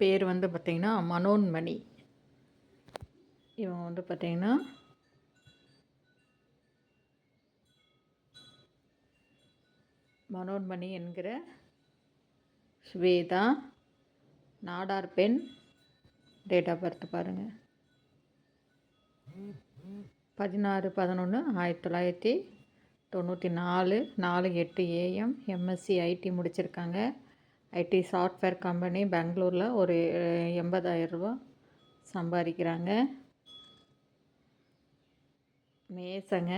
பேர் வந்து பார்த்திங்கன்னா மனோன்மணி. இவன் வந்து பார்த்திங்கன்னா மனோன்மணி என்கிற ஸ்வேதா நாடார் பெண் டேட் ஆஃப் பர்த் பாருங்கள் பதினாறு பதினொன்று ஆயிரத்தி தொள்ளாயிரத்தி தொண்ணூற்றி நாலு நாலு எட்டு ஏஎம் எம்எஸ்சி ஐடி முடிச்சிருக்காங்க. ஐடி சாஃப்ட்வேர் கம்பெனி பெங்களூரில் ஒரு எண்பதாயிரரூபா சம்பாதிக்கிறாங்க. மேசங்க.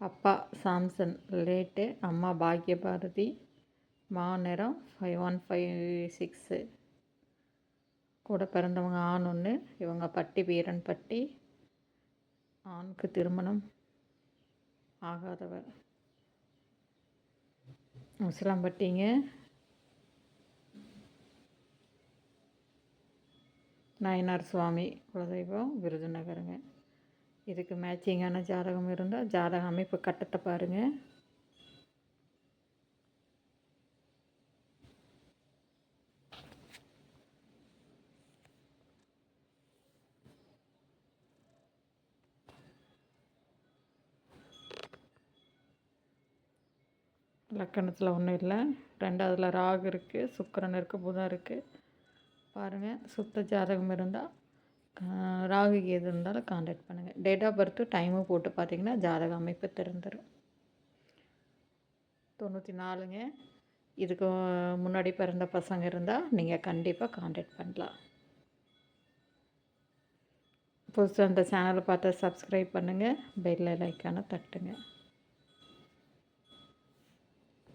அப்பா சாம்சன் லேட்டு அம்மா பாக்யபாரதி. நேரம் ஃபைவ் ஒன் ஃபைவ் சிக்ஸு கூட பிறந்தவங்க ஆண் ஒன்று இவங்க பட்டி வீரன் பட்டி. ஆணுக்கு திருமணம் ஆகாதவர் முசலாம்பட்டிங்க நயனார் சுவாமி குலதெய்வம் விருதுநகருங்க. இதுக்கு மேட்சிங்கான ஜாதகம் இருந்தால் ஜாதக அமைப்பு கட்டத்தை பாருங்கள் லக்கணத்தில் ஒன்றும் இல்லை. ரெண்டாவதில் ராகு இருக்குது சுக்கரன் இருக்குது புதன் இருக்குது பாருங்கள் சுத்த ஜாதகம் இருந்தால் ராகு எது இருந்தாலும் காண்டாக்ட் பண்ணுங்கள் டேட் ஆஃப் பர்த்து டைமு போட்டு பார்த்தீங்கன்னா ஜாதக அமைப்பு திறந்துடும் தொண்ணூற்றி நாலுங்க இதுக்கு முன்னாடி பிறந்த பசங்க இருந்தால் நீங்கள் கண்டிப்பாக காண்டாக்ட் பண்ணலாம். புதுசாக அந்த சேனலை பார்த்து சப்ஸ்கிரைப் பண்ணுங்கள் பெல் லைக்கான தட்டுங்க.